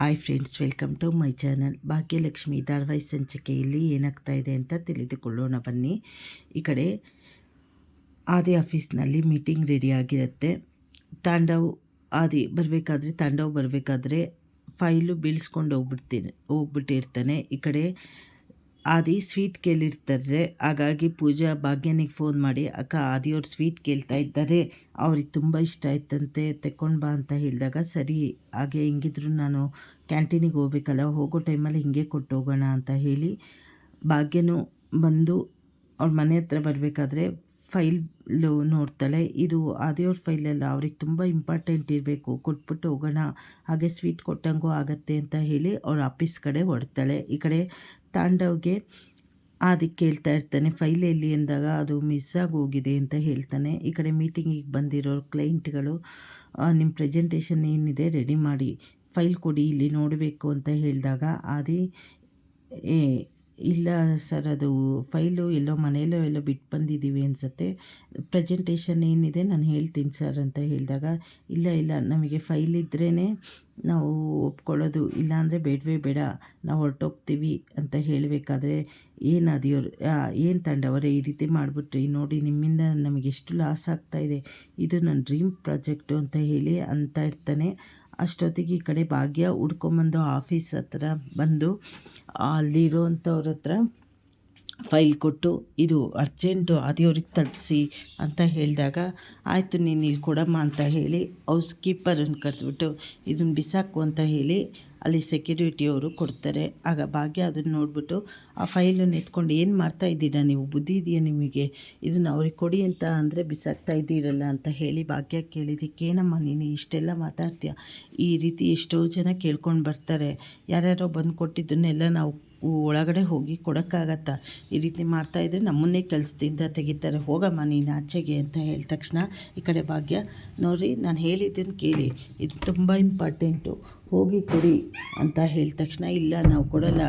Hi friends welcome to my channel Bhagyalakshmi ಧಾರವಾಹಿ ಸಂಚಿಕೆಯಲ್ಲಿ ಏನಾಗ್ತಾ ಇದೆ ಅಂತ ತಿಳಿದುಕೊಳ್ಳೋಣ. ಬನ್ನಿ. ಈ ಕಡೆ ಆದಿ ಆಫೀಸ್ನಲ್ಲಿ ಮೀಟಿಂಗ್ ರೆಡಿ ಆಗಿರುತ್ತೆ. ತಾಂಡವ್ ಆದಿ ಬರಬೇಕಾದ್ರೆ, ತಾಂಡವ್ ಬರಬೇಕಾದ್ರೆ ಫೈಲು ಬೀಳ್ಸ್ಕೊಂಡು ಹೋಗ್ಬಿಡ್ತೀನಿ ಹೋಗ್ಬಿಟ್ಟಿರ್ತಾನೆ. ಈ ಕಡೆ ಆದಿ ಸ್ವೀಟ್ ಕೇಳಿರ್ತಾರೆ. ಹಾಗಾಗಿ ಪೂಜಾ ಭಾಗ್ಯನಿಗೆ ಫೋನ್ ಮಾಡಿ, ಅಕ್ಕ ಆದಿಯವ್ರು ಸ್ವೀಟ್ ಕೇಳ್ತಾ ಇದ್ದಾರೆ. ಅವ್ರಿಗೆ ತುಂಬ ಇಷ್ಟ ಆಯ್ತಂತೆ, ತೆಕ್ಕೊಂಡು ಬಾ ಅಂತ ಹೇಳಿದಾಗ, ಸರಿ, ಹಾಗೆ ಹೆಂಗಿದ್ರು ನಾನು ಕ್ಯಾಂಟೀನಿಗೆ ಹೋಗ್ಬೇಕಲ್ಲ, ಹೋಗೋ ಟೈಮಲ್ಲಿ ಹಿಂಗೆ ಕೊಟ್ಟು ಹೋಗೋಣ ಅಂತ ಹೇಳಿ ಭಾಗ್ಯನೂ ಬಂದು ಅವ್ರ ಮನೆ ಹತ್ರ ಬರಬೇಕಾದ್ರೆ ಫೈಲು ನೋಡ್ತಾಳೆ. ಇದು ಆದಿಯವ್ರ ಫೈಲಲ್ಲ, ಅವ್ರಿಗೆ ತುಂಬ ಇಂಪಾರ್ಟೆಂಟ್ ಇರಬೇಕು. ಕೊಟ್ಬಿಟ್ಟು ಹೋಗೋಣ. ಹಾಗೆ ಸ್ವೀಟ್ ಕೊಟ್ಟಂಗೂ ಆಗತ್ತೆ ಅಂತ ಹೇಳಿ ಅವ್ರ ಆಫೀಸ್ ಕಡೆ ಹೊಡ್ತಾಳೆ ಈ ಕಡೆ ತಾಂಡವ್ಗೆ ಅದಕ್ಕೆ ಹೇಳ್ತಾ ಇರ್ತಾನೆ. ಫೈಲ್ ಎಲ್ಲಿ ಅಂದಾಗ ಅದು ಮಿಸ್ ಆಗಿ ಹೋಗಿದೆ ಅಂತ ಹೇಳ್ತಾನೆ. ಈ ಕಡೆ ಮೀಟಿಂಗಿಗೆ ಬಂದಿರೋ ಕ್ಲೈಂಟ್ಗಳು ನಿಮ್ಮ ಪ್ರೆಸೆಂಟೇಷನ್ ಏನಿದೆ ರೆಡಿ ಮಾಡಿ, ಫೈಲ್ ಕೊಡಿ, ಇಲ್ಲಿ ನೋಡಬೇಕು ಅಂತ ಹೇಳಿದಾಗ ಏ ಇಲ್ಲ ಸರ್, ಅದು ಫೈಲು ಎಲ್ಲೋ ಮನೆಯಲ್ಲೋ ಎಲ್ಲೋ ಬಿಟ್ಟು ಬಂದಿದ್ದೀವಿ ಅನಿಸುತ್ತೆ. ಪ್ರೆಸೆಂಟೇಷನ್ ಏನಿದೆ ನಾನು ಹೇಳ್ತೀನಿ ಸರ್ ಅಂತ ಹೇಳಿದಾಗ, ಇಲ್ಲ ಇಲ್ಲ, ನಮಗೆ ಫೈಲ್ ಇದ್ರೇ ನಾವು ಒಪ್ಕೊಳ್ಳೋದು ಇಲ್ಲಾಂದರೆ ಬೇಡವೇ ಬೇಡ, ನಾವು ಹೊರಟೋಗ್ತೀವಿ ಅಂತ ಹೇಳಬೇಕಾದ್ರೆ ಏನು ಅದಿಯೋರು ಏನು ತಂಡವರೇ ಈ ರೀತಿ ಮಾಡಿಬಿಟ್ರಿ, ನೋಡಿ ನಿಮ್ಮಿಂದ ನಮಗೆ ಎಷ್ಟು ಲಾಸ್ ಆಗ್ತಾಯಿದೆ ಇದು ನನ್ನ ಡ್ರೀಮ್ ಪ್ರಾಜೆಕ್ಟು ಅಂತ ಹೇಳಿ ಅಂತ ಇರ್ತಾನೆ. ಅಷ್ಟೊತ್ತಿಗೆ ಈ ಕಡೆ ಭಾಗ್ಯ ಹುಡ್ಕೊಂಬಂದು ಆಫೀಸ್ ಹತ್ರ ಬಂದು ಅಲ್ಲಿರೋಂಥವ್ರ ಹತ್ರ ಫೈಲ್ ಕೊಟ್ಟು ಇದು ಅರ್ಜೆಂಟು ಅದೇವ್ರಿಗೆ ತಲುಪಿಸಿ ಅಂತ ಹೇಳಿದಾಗ, ಆಯಿತು ನೀನು ಇಲ್ಲಿ ಕೊಡಮ್ಮ ಅಂತ ಹೇಳಿ ಹೌಸ್ ಕೀಪರನ್ನು ಕರೆದ್ಬಿಟ್ಟು ಇದನ್ನು ಬಿಸಾಕು ಅಂತ ಹೇಳಿ ಅಲ್ಲಿ ಸೆಕ್ಯೂರಿಟಿಯವರು ಕೊಡ್ತಾರೆ. ಆಗ ಭಾಗ್ಯ ಅದನ್ನು ನೋಡಿಬಿಟ್ಟು, ಆ ಫೈಲನ್ನು ಎತ್ಕೊಂಡು ಏನು ಮಾಡ್ತಾ ಇದ್ದೀರಾ? ನೀವು ಬುದ್ಧಿ ಇದೆಯಾ ನಿಮಗೆ? ಇದನ್ನು ಅವ್ರಿಗೆ ಕೊಡಿ ಅಂತ ಅಂದರೆ ಬಿಸಾಕ್ತಾ ಇದ್ದೀರಲ್ಲ ಅಂತ ಹೇಳಿ ಭಾಗ್ಯ ಕೇಳಿದ್ದಕ್ಕೇನಮ್ಮ ನೀನು ಇಷ್ಟೆಲ್ಲ ಮಾತಾಡ್ತೀಯ? ಈ ರೀತಿ ಎಷ್ಟೋ ಜನ ಕೇಳ್ಕೊಂಡು ಬರ್ತಾರೆ. ಯಾರ್ಯಾರೋ ಬಂದು ಕೊಟ್ಟಿದ್ದನ್ನೆಲ್ಲ ನಾವು ಒಳಗಡೆ ಹೋಗಿ ಕೊಡೋಕ್ಕಾಗತ್ತಾ? ಈ ರೀತಿ ಮಾಡ್ತಾಯಿದ್ರೆ ನಮ್ಮನ್ನೇ ಕೆಲಸದಿಂದ ತೆಗಿತಾರೆ. ಹೋಗಮ್ಮ, ನೀನು ಆಚೆಗೆ ಅಂತ ಹೇಳಿದ ತಕ್ಷಣ ಈ ಕಡೆ ಭಾಗ್ಯ. ನೋಡ್ರಿ, ನಾನು ಹೇಳಿದ್ದನ್ನು ಕೇಳಿ. ಇದು ತುಂಬ ಇಂಪಾರ್ಟೆಂಟು ಹೋಗಿ ಕೊಡಿ ಅಂತ ಹೇಳಿದ ತಕ್ಷಣ, ಇಲ್ಲ, ನಾವು ಕೊಡೋಲ್ಲ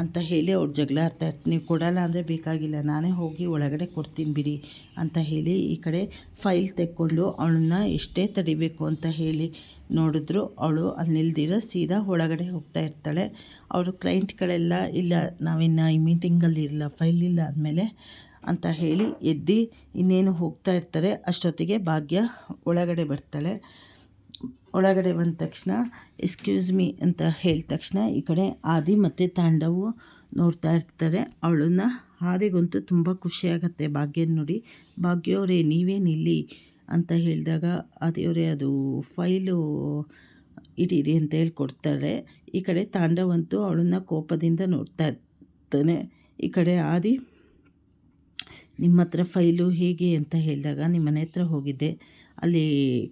ಅಂತ ಹೇಳಿ ಅವ್ರು ಜಗಳ ಆಡ್ತಾ ನೀವು ಕೊಡೋಲ್ಲ ಅಂದರೆ ಬೇಕಾಗಿಲ್ಲ, ನಾನೇ ಹೋಗಿ ಒಳಗಡೆ ಕೊಡ್ತೀನಿ ಬಿಡಿ ಅಂತ ಹೇಳಿ ಈ ಕಡೆ ಫೈಲ್ ತೆಕ್ಕೊಂಡು ಅವಳನ್ನ ಎಷ್ಟೇ ತಡಿಬೇಕು ಅಂತ ಹೇಳಿ ನೋಡಿದ್ರು, ಅವಳು ಅಲ್ಲಿ ನಿಲ್ದಿರೋ ಸೀದಾ ಒಳಗಡೆ ಹೋಗ್ತಾ ಇರ್ತಾಳೆ. ಅವರು ಕ್ಲೈಂಟ್ಗಳೆಲ್ಲ, ಇಲ್ಲ, ನಾವಿನ್ನು ಈ ಮೀಟಿಂಗಲ್ಲಿ ಇರಲ್ಲ ಫೈಲ್ ಇಲ್ಲ ಆದಮೇಲೆ ಅಂತ ಹೇಳಿ ಎದ್ದು ಇನ್ನೇನು ಹೋಗ್ತಾ ಇರ್ತಾರೆ. ಅಷ್ಟೊತ್ತಿಗೆ ಭಾಗ್ಯ ಒಳಗಡೆ ಬರ್ತಾಳೆ. ಒಳಗಡೆ ಬಂದ ತಕ್ಷಣ ಎಕ್ಸ್ಕ್ಯೂಸ್ ಮೀ ಅಂತ ಹೇಳಿದ ತಕ್ಷಣ ಈ ಕಡೆ ಆದಿ ಮತ್ತು ತಾಂಡವು ನೋಡ್ತಾ ಇರ್ತಾರೆ. ಅವಳನ್ನ ಆದಿಗಂತೂ ತುಂಬ ಖುಷಿಯಾಗತ್ತೆ ಭಾಗ್ಯನ ನೋಡಿ. ಭಾಗ್ಯವರೇ, ನೀವೇನಿಲ್ಲಿ? ಅಂತ ಹೇಳಿದಾಗ ದೇವರೇ ಅದು ಫೈಲು ಇಡೀರಿ ಅಂತ ಹೇಳಿ ಕೊಡ್ತಾರೆ ಈ ಕಡೆ ತಾಂಡವಂತೂ ಅವಳನ್ನ ಕೋಪದಿಂದ ನೋಡ್ತಾ ಇರ್ತಾನೆ. ಈ ಕಡೆ ಆದಿ, ನಿಮ್ಮ ಹತ್ರ ಫೈಲು ಹೇಗೆ ಅಂತ ಹೇಳಿದಾಗ, ನಿಮ್ಮ ಮನೆ ಹತ್ರ ಹೋಗಿದ್ದೆ. ಅಲ್ಲಿ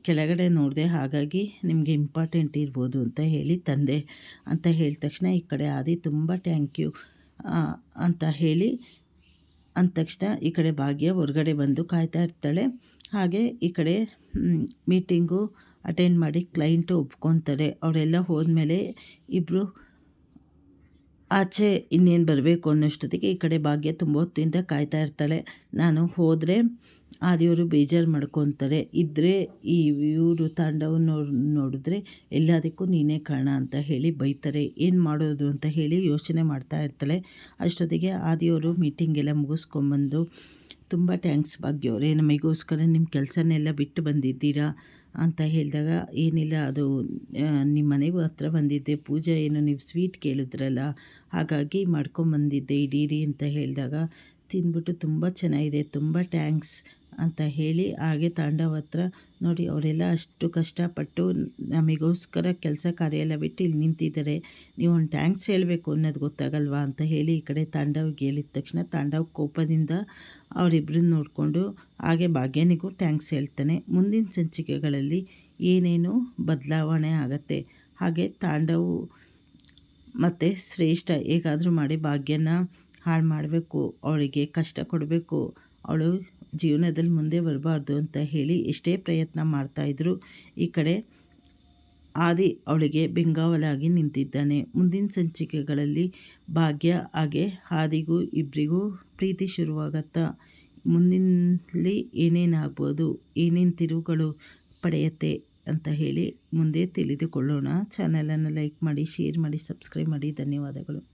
ಕೆಳಗಡೆ ನೋಡಿದೆ, ಹಾಗಾಗಿ ನಿಮಗೆ ಇಂಪಾರ್ಟೆಂಟ್ ಇರ್ಬೋದು ಅಂತ ಹೇಳಿ ತಂದೆ ಅಂತ ಹೇಳಿದ ತಕ್ಷಣ, ಈ ಕಡೆ ಆದಿ ತುಂಬ ಥ್ಯಾಂಕ್ ಯು ಅಂತ ಹೇಳಿ, ಅಂದ ತಕ್ಷಣ ಈ ಕಡೆ ಭಾಗ್ಯ ಹೊರಗಡೆ ಬಂದು ಕಾಯ್ತಾ ಇರ್ತಾಳೆ. ಹಾಗೆ ಈ ಕಡೆ ಮೀಟಿಂಗು ಅಟೆಂಡ್ ಮಾಡಿ ಕ್ಲೈಂಟು ಒಪ್ಕೊತಾರೆ. ಅವರೆಲ್ಲ ಹೋದ್ಮೇಲೆ ಇಬ್ಬರು ಆಚೆ ಇನ್ನೇನು ಬರಬೇಕು ಅನ್ನೋಷ್ಟೊತ್ತಿಗೆ ಈ ಕಡೆ ಭಾಗ್ಯ ತುಂಬ ಹೊತ್ತಿಂದ ಕಾಯ್ತಾ ಇರ್ತಾಳೆ. ನಾನು ಹೋದರೆ ಆದಿಯವರು ಬೇಜಾರು ಮಾಡ್ಕೊತಾರೆ. ಇದ್ದರೆ ಈ ಇವರು ತಾಂಡವ ನೋಡಿದ್ರೆ ಎಲ್ಲದಕ್ಕೂ ನೀನೇ ಕಾರಣ ಅಂತ ಹೇಳಿ ಬೈತಾರೆ. ಏನು ಮಾಡೋದು ಅಂತ ಹೇಳಿ ಯೋಚನೆ ಮಾಡ್ತಾ ಇರ್ತಾಳೆ. ಅಷ್ಟೊತ್ತಿಗೆ ಆದಿಯವರು ಮೀಟಿಂಗೆಲ್ಲ ಮುಗಿಸ್ಕೊಂಬಂದು ತುಂಬ ಟ್ಯಾಂಕ್ಸ್ ಭಾಗ್ಯವರೇ. ನಮಗೋಸ್ಕರ ನಿಮ್ಮ ಕೆಲಸನೆಲ್ಲ ಬಿಟ್ಟು ಬಂದಿದ್ದೀರಾ ಅಂತ ಹೇಳಿದಾಗ, ಏನಿಲ್ಲ, ಅದು ನಿಮ್ಮ ಮನೆಗೂ ಹತ್ರ ಬಂದಿದ್ದೆ. ಪೂಜೆ ಏನು ನೀವು ಸ್ವೀಟ್ ಕೇಳಿದ್ರಲ್ಲ, ಹಾಗಾಗಿ ಮಾಡ್ಕೊಂಬಂದಿದ್ದೆ, ಇಡೀರಿ ಅಂತ ಹೇಳಿದಾಗ ತಿಂದ್ಬಿಟ್ಟು ತುಂಬ ಚೆನ್ನಾಗಿದೆ. ತುಂಬ ಟ್ಯಾಂಕ್ಸ್ ಅಂತ ಹೇಳಿ ಹಾಗೆ ತಾಂಡವ ಹತ್ರ ನೋಡಿ ಅವರೆಲ್ಲ ಅಷ್ಟು ಕಷ್ಟಪಟ್ಟು ನಮಗೋಸ್ಕರ ಕೆಲಸ ಕಾರ್ಯ ಎಲ್ಲ ಬಿಟ್ಟು ಇಲ್ಲಿ ನಿಂತಿದ್ದಾರೆ. ನೀವು ಒಂದು ಟ್ಯಾಂಕ್ಸ್ ಹೇಳಬೇಕು ಅನ್ನೋದು ಗೊತ್ತಾಗಲ್ವಾ ಅಂತ ಹೇಳಿ ಈ ಕಡೆ ತಾಂಡವ್ಗೆ ಹೇಳಿದ ತಕ್ಷಣ ತಾಂಡವ್ ಕೋಪದಿಂದ ಅವರಿಬ್ಬರನ್ನ ನೋಡಿಕೊಂಡು ಹಾಗೆ ಭಾಗ್ಯನಿಗೂ ಟ್ಯಾಂಕ್ಸ್ ಹೇಳ್ತಾನೆ. ಮುಂದಿನ ಸಂಚಿಕೆಗಳಲ್ಲಿ ಏನೇನು ಬದಲಾವಣೆ ಆಗುತ್ತೆ? ಹಾಗೆ ತಾಂಡವು ಮತ್ತು ಶ್ರೇಷ್ಠ ಹೇಗಾದರೂ ಮಾಡಿ ಭಾಗ್ಯನ ಹಾಳು ಮಾಡಬೇಕು, ಅವಳಿಗೆ ಕಷ್ಟ ಕೊಡಬೇಕು, ಅವಳು ಜೀವನದಲ್ಲಿ ಮುಂದೆ ಬರಬಾರ್ದು ಅಂತ ಹೇಳಿ ಎಷ್ಟೇ ಪ್ರಯತ್ನ ಮಾಡ್ತಾಯಿದ್ರು ಈ ಕಡೆ ಆದಿ ಅವಳಿಗೆ ಬೆಂಗಾವಲಾಗಿ ನಿಂತಿದ್ದಾನೆ. ಮುಂದಿನ ಸಂಚಿಕೆಗಳಲ್ಲಿ ಭಾಗ್ಯ, ಹಾಗೆ ಆದಿಗೂ ಇಬ್ಬರಿಗೂ ಪ್ರೀತಿ ಶುರುವಾಗತ್ತಾ. ಮುಂದಿನಲ್ಲಿ ಏನೇನಾಗ್ಬೋದು, ಏನೇನು ತಿರುವುಗಳು ಪಡೆಯತ್ತೆ ಅಂತ ಹೇಳಿ ಮುಂದೆ ತಿಳಿದುಕೊಳ್ಳೋಣ. ಚಾನಲನ್ನು ಲೈಕ್ ಮಾಡಿ, ಶೇರ್ ಮಾಡಿ, ಸಬ್ಸ್ಕ್ರೈಬ್ ಮಾಡಿ. ಧನ್ಯವಾದಗಳು.